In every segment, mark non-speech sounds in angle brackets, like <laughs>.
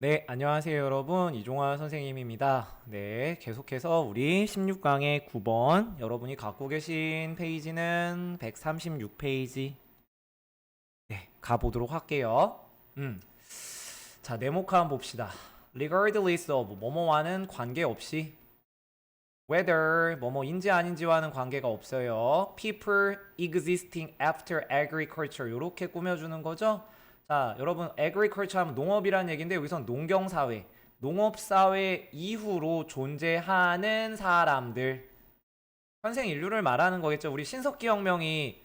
네, 안녕하세요, 여러분. 이종화 선생님입니다. 네, 계속해서 우리 16강의 9번. 여러분이 갖고 계신 페이지는 136페이지. 네, 가보도록 할게요. 음. 자, 한번 봅시다. regardless of 뭐뭐와는 관계없이 whether 뭐뭐인지 아닌지와는 관계가 없어요. people existing after agriculture 이렇게 꾸며주는 거죠. 자, 여러분 agriculture 하면 농업이라는 얘기인데 여기선 농경 사회, 농업 사회 이후로 존재하는 사람들. 현생 인류를 말하는 거겠죠. 우리 신석기 혁명이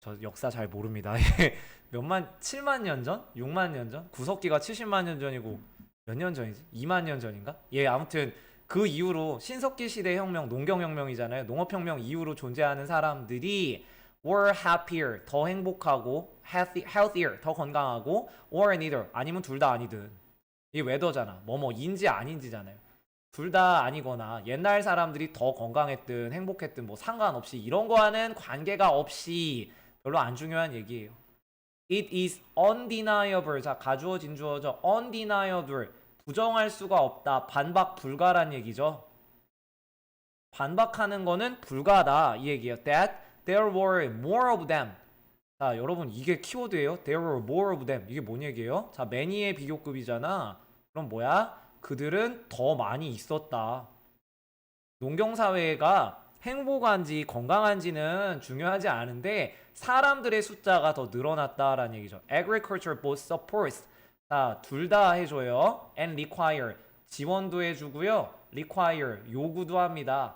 저 역사 잘 모릅니다. <laughs> 몇만 7만 년 전? 6만 년 전? 구석기가 70만 년 전이고 몇 년 전이지? 2만 년 전인가? 예, 아무튼 그 이후로 신석기 시대 혁명, 농경 혁명이잖아요. 농업 혁명 이후로 존재하는 사람들이 were happier, 더 행복하고 healthier, 더 건강하고 or neither, 아니면 둘 다 아니든. 이게 웨더잖아. 뭐뭐 인지 아닌지잖아요. 둘 다 아니거나 옛날 사람들이 더 건강했든 행복했든 뭐 상관없이 이런 거와는 관계가 없이 별로 안 중요한 얘기예요. It is undeniable. 자, 가주어 진주어죠. undeniable. 부정할 수가 없다. 반박 불가란 얘기죠. 반박하는 거는 불가다. 이 얘기예요. That there were more of them. 자, 여러분 이게 키워드예요. There were more of them. 이게 뭔 얘기예요? 자, many의 비교급이잖아. 그럼 뭐야? 그들은 더 많이 있었다. 농경 사회가 행복한지 건강한지는 중요하지 않은데 사람들의 숫자가 더 늘어났다라는 얘기죠. Agriculture both supports 자, 둘 다 해줘요. and require 지원도 해주고요. require 요구도 합니다.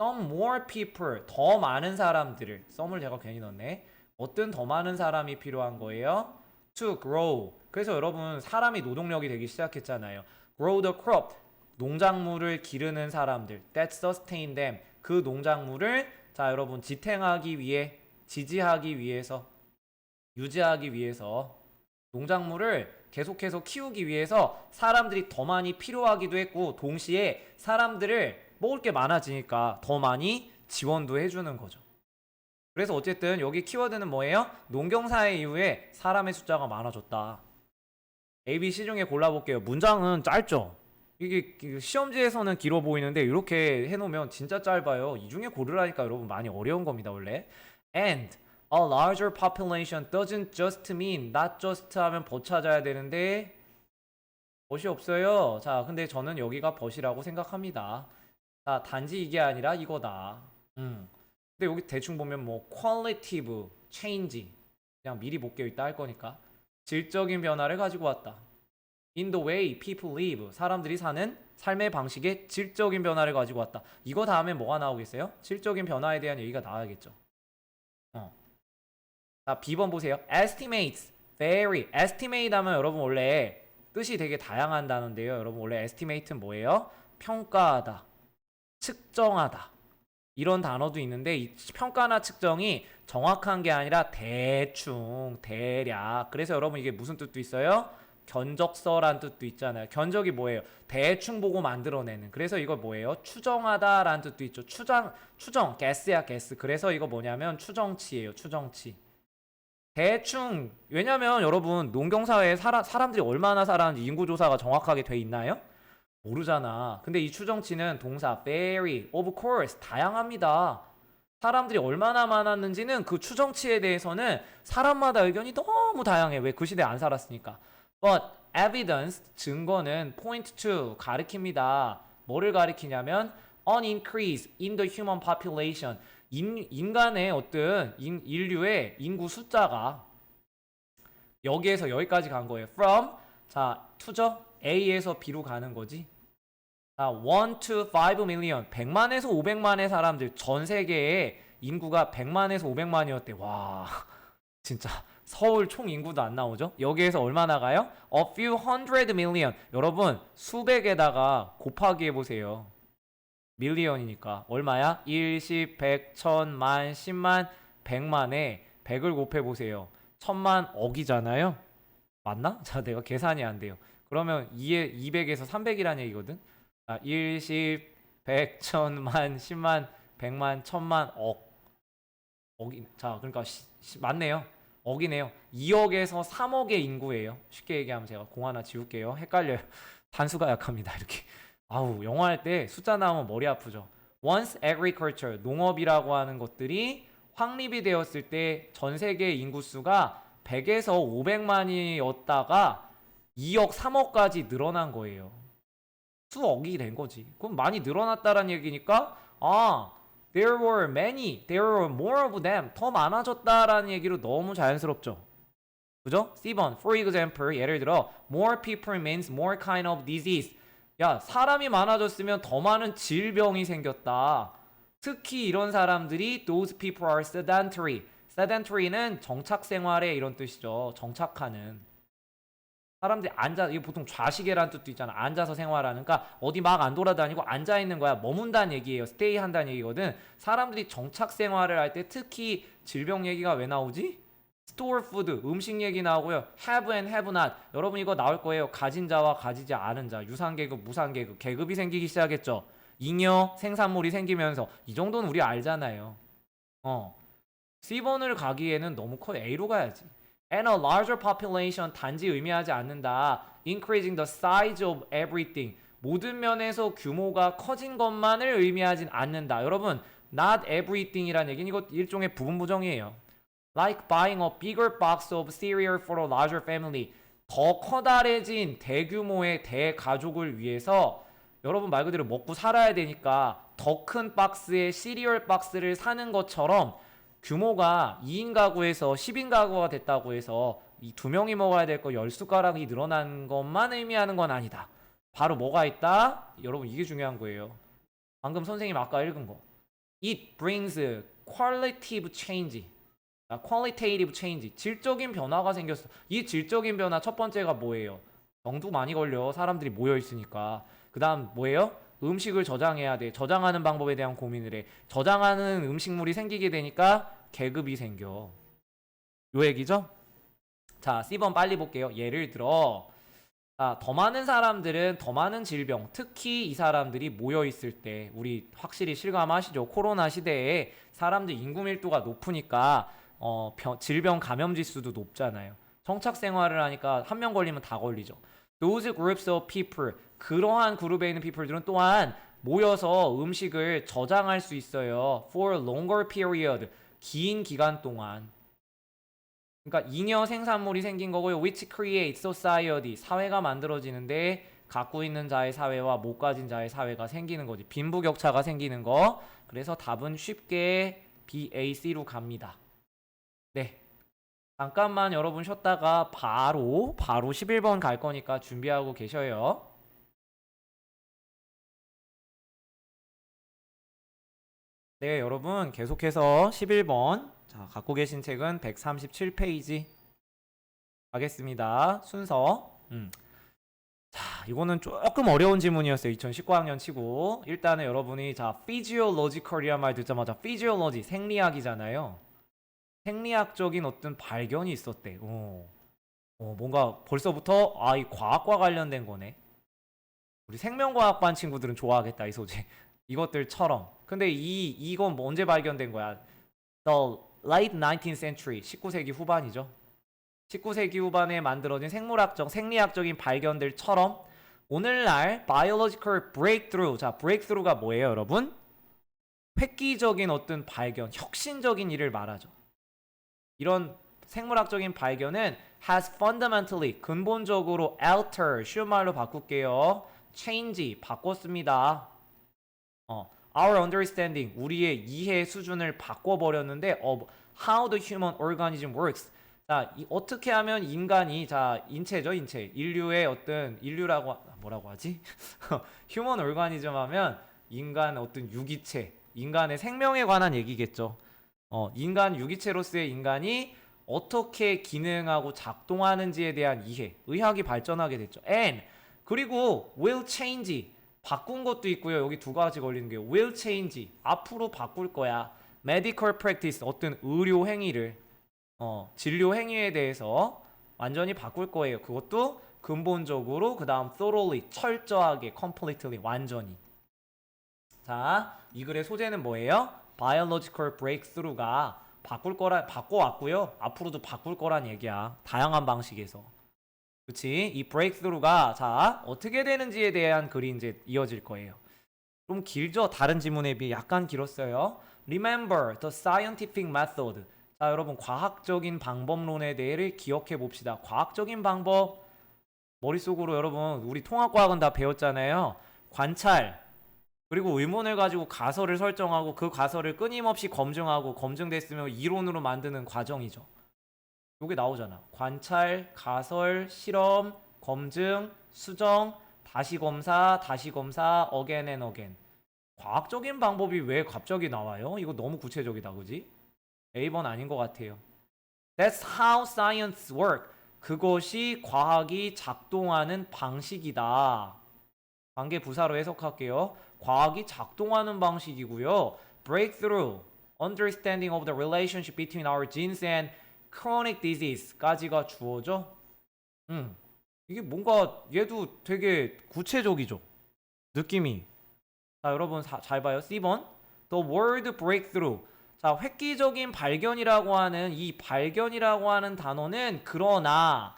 Some more people 더 많은 사람들을 some을 제가 괜히 넣네. 어떤 더 많은 사람이 필요한 거예요? to grow. 그래서 여러분 사람이 노동력이 되기 시작했잖아요. grow the crop. 농작물을 기르는 사람들 that sustain them. 그 농작물을 자 여러분 지탱하기 위해 지지하기 위해서 유지하기 위해서 농작물을 계속해서 키우기 위해서 사람들이 더 많이 필요하기도 했고 동시에 사람들을 먹을 게 많아지니까 더 많이 지원도 해주는 거죠. 그래서 어쨌든 여기 키워드는 뭐예요? 농경사회 이후에 사람의 숫자가 많아졌다. A, B, C 중에 골라볼게요. 문장은 짧죠? 이게 그 시험지에서는 길어 보이는데 이렇게 해놓으면 진짜 짧아요. 이 중에 고르라니까 여러분 많이 어려운 겁니다, 원래. And a larger population doesn't just mean not just 하면 버 찾아야 되는데 벗이 없어요. 자, 근데 저는 여기가 벗이라고 생각합니다. 자, 단지 이게 아니라 이거다. 음. 근데 여기 대충 보면 뭐 qualitative change 그냥 미리 못 깨어 있다 할 거니까 질적인 변화를 가지고 왔다. In the way people live 사람들이 사는 삶의 방식에 질적인 변화를 가지고 왔다. 이거 다음에 뭐가 나오겠어요? 질적인 변화에 대한 얘기가 나와야겠죠. 어. 자, B번 보세요. estimates, vary. estimate 하면 여러분 원래 뜻이 되게 다양한 단어인데요. 여러분 원래 estimate는 뭐예요? 평가하다, 측정하다. 이런 단어도 있는데 이 평가나 측정이 정확한 게 아니라 대충, 대략. 그래서 여러분 이게 무슨 뜻도 있어요? 견적서란 뜻도 있잖아요. 견적이 뭐예요? 대충 보고 만들어내는. 그래서 이거 뭐예요? 추정하다라는 뜻도 있죠. 추정, 추정, guess야 guess. 그래서 이거 뭐냐면 추정치예요. 추정치. 대충 왜냐면 여러분 농경사회에 사람, 사람들이 얼마나 살았는지 인구조사가 정확하게 돼 있나요? 모르잖아. 근데 이 추정치는 동사 very, of course 다양합니다. 사람들이 얼마나 많았는지는 그 추정치에 대해서는 사람마다 의견이 너무 다양해. 왜 그 시대에 안 살았으니까. But evidence 증거는 point to 가리킵니다. 뭐를 가리키냐면 an increase in the human population 인, 인간의 어떤 인, 인류의 인구 숫자가 여기에서 여기까지 간 거예요. From 자 to죠 A에서 B로 가는 거지. 자, 1 to 5 million 100만에서 500만의 사람들 전 세계에 인구가 100만에서 500만이었대. 와 <laughs> 진짜 서울 총 인구도 안 나오죠? 여기에서 얼마 나 가요? A few hundred million. 여러분 수백에다가 곱하기 해 보세요. 밀리언이니까 얼마야? 1, 10, 100, 1000, 만, 10만, 100만에 100을 곱해 보세요. 1000만 억이잖아요? 맞나? <laughs> 자, 내가 계산이 안 돼요. 그러면 2에 200에서 300이라는 얘기거든? 자, 1, 10, 100, 1000, 만, 10만, 100만, 1000만, 억. 억이, 자, 그러니까 시, 시, 맞네요. 억이네요. 2억에서 3억의 인구예요. 쉽게 얘기하면 제가 공 하나 지울게요. 헷갈려요. <laughs> 단수가 약합니다. 이렇게. 아우, 영어 할 때 숫자 나오면 머리 아프죠. Once agriculture, 농업이라고 하는 것들이 확립이 되었을 때 전 세계 인구수가 100에서 500만이었다가 2억, 3억까지 늘어난 거예요. 수억이 된 거지. 그럼 많이 늘어났다라는 얘기니까 아, there were many, there were more of them. 더 많아졌다라는 얘기로 너무 자연스럽죠. 그죠? C번, for example, 예를 들어 more people means more kind of disease. 야, 사람이 많아졌으면 더 많은 질병이 생겼다. 특히 이런 사람들이 those people are sedentary. sedentary는 정착 생활에 이런 뜻이죠. 정착하는. 사람들이 앉아 이게 보통 좌시계라는 뜻도 있잖아. 앉아서 생활하는 그러니까 어디 막 안 돌아다니고 앉아 있는 거야. 머문다는 얘기예요. 스테이 한다는 얘기거든. 사람들이 정착 생활을 할 때 특히 질병 얘기가 왜 나오지? 푸드 음식 얘기 나오고요. have and have not. 여러분 이거 나올 거예요. 가진 자와 가지지 않은 자. 유산 계급, 무산 계급. 계급이 생기기 시작했죠. 잉여 생산물이 생기면서 이 정도는 우리 알잖아요. 어. C번을 가기에는 너무 커. A로 가야지. And a larger population 단지 의미하지 않는다. Increasing the size of everything. 모든 면에서 규모가 커진 것만을 의미하진 않는다. 여러분, not everything이라는 얘기는 이거 일종의 부분 부정이에요. Like buying a bigger box of cereal for a larger family. 더 커다래진 대규모의 대가족을 위해서 여러분 말 그대로 먹고 살아야 되니까 더 큰 박스의 시리얼 박스를 사는 것처럼 규모가 2인 가구에서 10인 가구가 됐다고 해서 이 두 명이 먹어야 될 거 10숟가락이 늘어난 것만 의미하는 건 아니다. 바로 뭐가 있다? 여러분 이게 중요한 거예요. 방금 선생님 아까 읽은 거. It brings qualitative change. 아, qualitative change. 질적인 변화가 생겼어. 이 질적인 변화 첫 번째가 뭐예요? 병도 많이 걸려. 사람들이 모여 있으니까. 그다음 뭐예요? 음식을 저장해야 돼. 저장하는 방법에 대한 고민을 해. 저장하는 음식물이 생기게 되니까 계급이 생겨. 요 얘기죠? 자, C번 빨리 볼게요. 예를 들어 아, 더 많은 사람들은 더 많은 질병, 특히 이 사람들이 모여 있을 때 우리 확실히 실감하시죠? 코로나 시대에 사람들 인구 밀도가 높으니까 어, 병- 질병 감염 지수도 높잖아요. 정착 생활을 하니까 한 명 걸리면 다 걸리죠. Those groups of people, 그러한 그룹에 있는 people들은 또한 모여서 음식을 저장할 수 있어요. For longer period, 긴 기간 동안. 그러니까 잉여 생산물이 생긴 거고요. Which creates society, 사회가 만들어지는데 갖고 있는 자의 사회와 못 가진 자의 사회가 생기는 거지. 빈부격차가 생기는 거. 그래서 답은 쉽게 B, A, C로 갑니다. 네. 잠깐만 여러분 쉬었다가 바로 바로 11번 갈 거니까 준비하고 계셔요. 네, 여러분 계속해서 11번 자, 갖고 계신 책은 137페이지 가겠습니다. 순서. 음. 자, 이거는 조금 어려운 지문이었어요. 2019학년 치고. 일단은 여러분이 자, physiological이란 말 듣자마자 physiology 생리학이잖아요. 생리학적인 어떤 발견이 있었대. 어. 어, 뭔가 벌써부터 아, 이 과학과 관련된 거네. 우리 생명과학반 친구들은 좋아하겠다, 이 소재. 이것들처럼. 근데 이 이건 뭐 언제 발견된 거야? The late 19th century, 19세기 후반이죠. 19세기 후반에 만들어진 생물학적, 생리학적인 발견들처럼 오늘날 biological breakthrough, 자, breakthrough가 뭐예요, 여러분? 획기적인 어떤 발견, 혁신적인 일을 말하죠. 이런 생물학적인 발견은 has fundamentally 근본적으로 alter 쉬운 말로 바꿀게요. change 바꿨습니다. 어, our understanding 우리의 이해 수준을 바꿔버렸는데 of how the human organism works. 자, 이, 어떻게 하면 인간이 자 인체죠 인체 인류의 어떤 인류라고 하- 뭐라고 하지? <laughs> 휴먼 오르가니즘 하면 인간 어떤 유기체 인간의 생명에 관한 얘기겠죠. 어, 인간 유기체로서의 인간이 어떻게 기능하고 작동하는지에 대한 이해, 의학이 발전하게 됐죠. And 그리고 will change 바꾼 것도 있고요. 여기 두 가지 걸리는 게 will change 앞으로 바꿀 거야. medical practice 어떤 의료 행위를 어, 진료 행위에 대해서 완전히 바꿀 거예요. 그것도 근본적으로 그 다음 thoroughly 철저하게 completely 완전히 자, 이 글의 소재는 뭐예요? biological breakthrough가 바꿀 거라 바꿔 왔고요. 앞으로도 바꿀 거란 얘기야. 다양한 방식에서. 그치? 이 브레이크스루가 자 어떻게 되는지에 대한 글이 이제 이어질 거예요. 좀 길죠? 다른 지문에 비해 약간 길었어요. Remember the scientific method. 자 여러분 과학적인 방법론에 대해를 기억해 봅시다. 과학적인 방법 머릿속으로 여러분 우리 통합과학은 다 배웠잖아요. 관찰 그리고 의문을 가지고 가설을 설정하고 그 가설을 끊임없이 검증하고 검증됐으면 이론으로 만드는 과정이죠. 요게 나오잖아. 관찰, 가설, 실험, 검증, 수정, 다시 검사, 다시 검사, again and again. 과학적인 방법이 왜 갑자기 나와요? 이거 너무 구체적이다, 그지? A번 아닌 것 같아요. That's how science work. 그것이 과학이 작동하는 방식이다. 관계 부사로 해석할게요. 과학이 작동하는 방식이고요. Breakthrough, understanding of the relationship between our genes and chronic disease까지가 주어져. 음, 이게 뭔가 얘도 되게 구체적이죠. 느낌이. 자, 여러분 사- 잘 봐요. C번. The word breakthrough. 자, 획기적인 발견이라고 하는 이 발견이라고 하는 단어는 그러나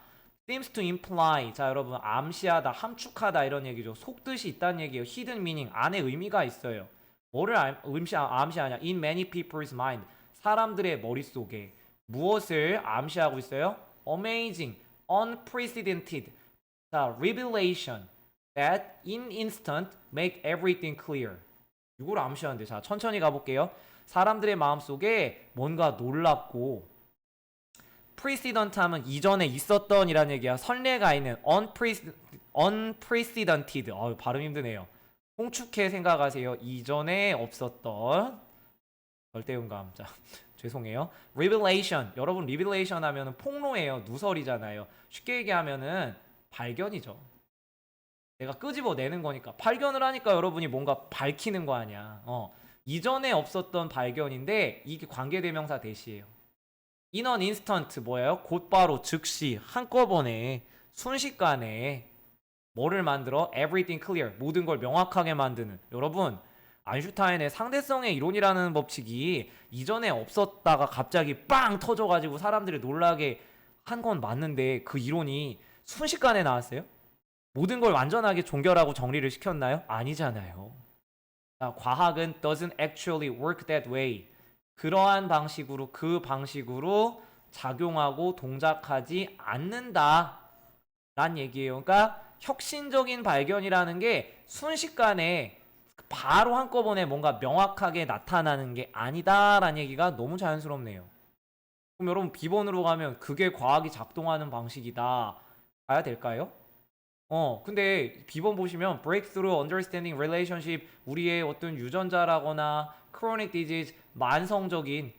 seems to imply 자 여러분 암시하다 함축하다 이런 얘기죠 속뜻이 있다는 얘기예요 hidden meaning 안에 의미가 있어요 뭐를 암, 음시, 암시하냐 in many people's mind 사람들의 머릿속에 무엇을 암시하고 있어요 amazing unprecedented 자 revelation that in instant make everything clear 이걸 암시하는데 자 천천히 가볼게요 사람들의 마음속에 뭔가 놀랍고 precedent 하면 이전에 있었던이라는 얘기야. 선례가 있는 unprece- unprecedented. 어, 발음 힘드네요. 송축해 생각하세요. 이전에 없었던 절대음감. 자, 죄송해요. revelation. 여러분 revelation 하면은 폭로예요. 누설이잖아요. 쉽게 얘기하면은 발견이죠. 내가 끄집어내는 거니까 발견을 하니까 여러분이 뭔가 밝히는 거 아니야. 어. 이전에 없었던 발견인데 이게 관계대명사 대시예요. in an instant 뭐예요? 곧바로 즉시 한꺼번에 순식간에 뭐를 만들어? everything clear 모든 걸 명확하게 만드는 여러분 아인슈타인의 상대성의 이론이라는 법칙이 이전에 없었다가 갑자기 빵 터져가지고 사람들이 놀라게 한 건 맞는데 그 이론이 순식간에 나왔어요? 모든 걸 완전하게 종결하고 정리를 시켰나요? 아니잖아요. 자, 과학은 doesn't actually work that way. 그러한 방식으로 그 방식으로 작용하고 동작하지 않는다. 란 얘기예요. 그러니까 혁신적인 발견이라는 게 순식간에 바로 한꺼번에 뭔가 명확하게 나타나는 게 아니다라는 얘기가 너무 자연스럽네요. 그럼 여러분 비번으로 가면 그게 과학이 작동하는 방식이다. 가야 될까요? 어, 근데 비번 보시면 breakthrough understanding relationship 우리의 어떤 유전자라거나 chronic disease 만성적인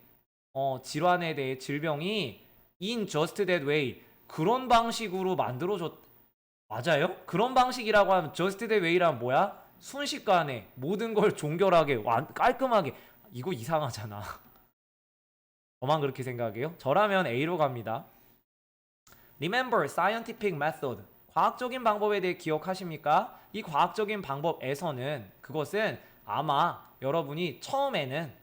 어, 질환에 대해 질병이 in just that way 그런 방식으로 만들어졌 맞아요? 그런 방식이라고 하면 just that way란 뭐야? 순식간에 모든 걸 종결하게 완, 깔끔하게 이거 이상하잖아. 저만 그렇게 생각해요? 저라면 A로 갑니다. Remember scientific method. 과학적인 방법에 대해 기억하십니까? 이 과학적인 방법에서는 그것은 아마 여러분이 처음에는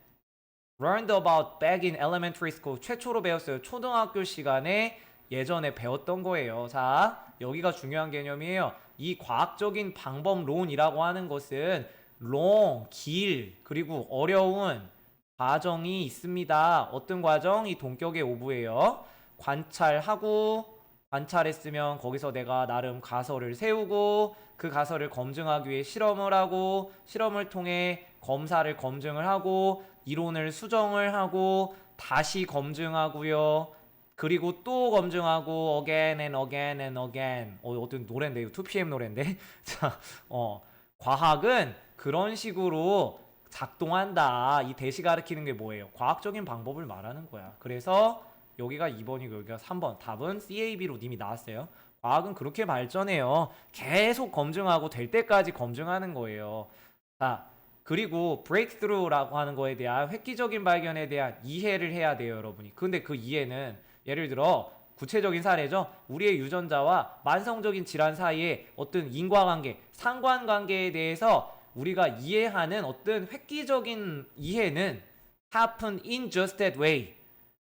learned about back in elementary school 최초로 배웠어요. 초등학교 시간에 예전에 배웠던 거예요. 자, 여기가 중요한 개념이에요. 이 과학적인 방법론이라고 하는 것은 long, 길, 그리고 어려운 과정이 있습니다. 어떤 과정? 이 동격의 오부예요. 관찰하고 관찰했으면 거기서 내가 나름 가설을 세우고 그 가설을 검증하기 위해 실험을 하고 실험을 통해 검사를 검증을 하고 이론을 수정을 하고 다시 검증하고요. 그리고 또 검증하고 again and again and again. 어, 어떤 노래인데 이거 2PM 노래인데. <laughs> 자, 어. 과학은 그런 식으로 작동한다. 이 대시 가르치는 게 뭐예요? 과학적인 방법을 말하는 거야. 그래서 여기가 2번이고 여기가 3번. 답은 CAB로 님이 나왔어요. 과학은 그렇게 발전해요. 계속 검증하고 될 때까지 검증하는 거예요. 자, 그리고 breakthrough라고 하는 거에 대한 획기적인 발견에 대한 이해를 해야 돼요, 여러분이. 근데 그 이해는 예를 들어 구체적인 사례죠. 우리의 유전자와 만성적인 질환 사이에 어떤 인과관계, 상관관계에 대해서 우리가 이해하는 어떤 획기적인 이해는 happen in just that way.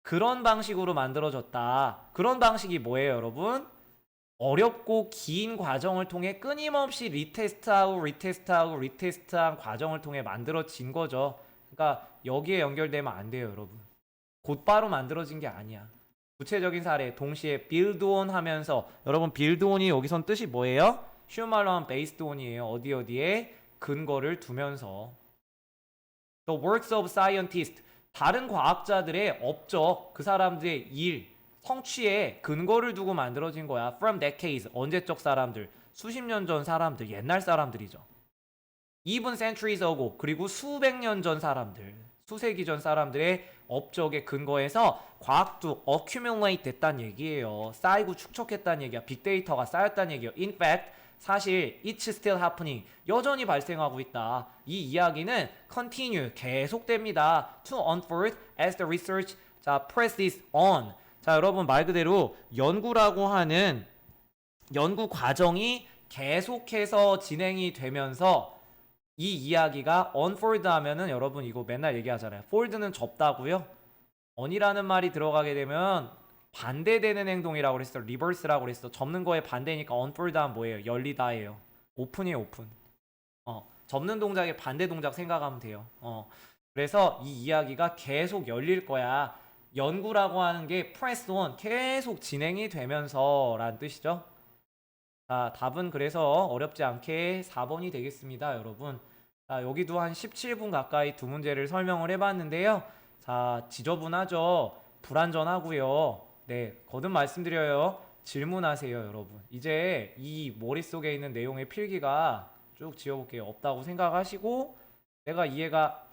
그런 방식으로 만들어졌다. 그런 방식이 뭐예요, 여러분? 어렵고 긴 과정을 통해 끊임없이 리테스트하고 리테스트하고 리테스트한 과정을 통해 만들어진 거죠. 그러니까 여기에 연결되면 안 돼요, 여러분. 곧바로 만들어진 게 아니야. 구체적인 사례, 동시에 on 하면서 여러분 on이 여기선 뜻이 뭐예요? 쉬운 말로 하면 on이에요. 어디 어디에 근거를 두면서 The works of scientists 다른 과학자들의 업적, 그 사람들의 일, 성취에 근거를 두고 만들어진 거야. From decades, 언제적 사람들, 수십 년 전 사람들, 옛날 사람들이죠. Even centuries ago, 그리고 수백 년 전 사람들, 수세기 전 사람들의 업적에 근거해서 과학도 accumulate 됐단 얘기예요. 쌓이고 축적했단 얘기야. 빅데이터가 쌓였단 얘기예요. In fact, 사실 it's still happening. 여전히 발생하고 있다. 이 이야기는 continue 계속됩니다. To unfold as the research 자 presses on. 자 여러분 말 그대로 연구라고 하는 연구 과정이 계속해서 진행이 되면서 이 이야기가 unfold 하면은 여러분 이거 맨날 얘기하잖아요. fold는 접다고요. on이라는 말이 들어가게 되면 반대되는 행동이라고 그랬어. reverse라고 그랬어. 접는 거에 반대니까 unfold 하면 뭐예요? 열리다예요. 오픈이에요, 오픈. 어, 접는 동작의 반대 동작 생각하면 돼요. 어. 그래서 이 이야기가 계속 열릴 거야. 연구라고 하는 게 press on 계속 진행이 되면서라는 뜻이죠. 자, 답은 그래서 어렵지 않게 4번이 되겠습니다, 여러분. 자, 여기도 한 17분 가까이 두 문제를 설명을 해봤는데요. 자, 지저분하죠? 불안전하고요. 네, 거듭 말씀드려요. 질문하세요, 여러분. 이제 이 머릿속에 있는 내용의 필기가 쭉 지워볼게요. 없다고 생각하시고, 내가 이해가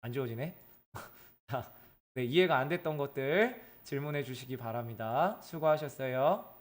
안 지워지네? <laughs> 자, 네, 이해가 안 됐던 것들 질문해 주시기 바랍니다. 수고하셨어요.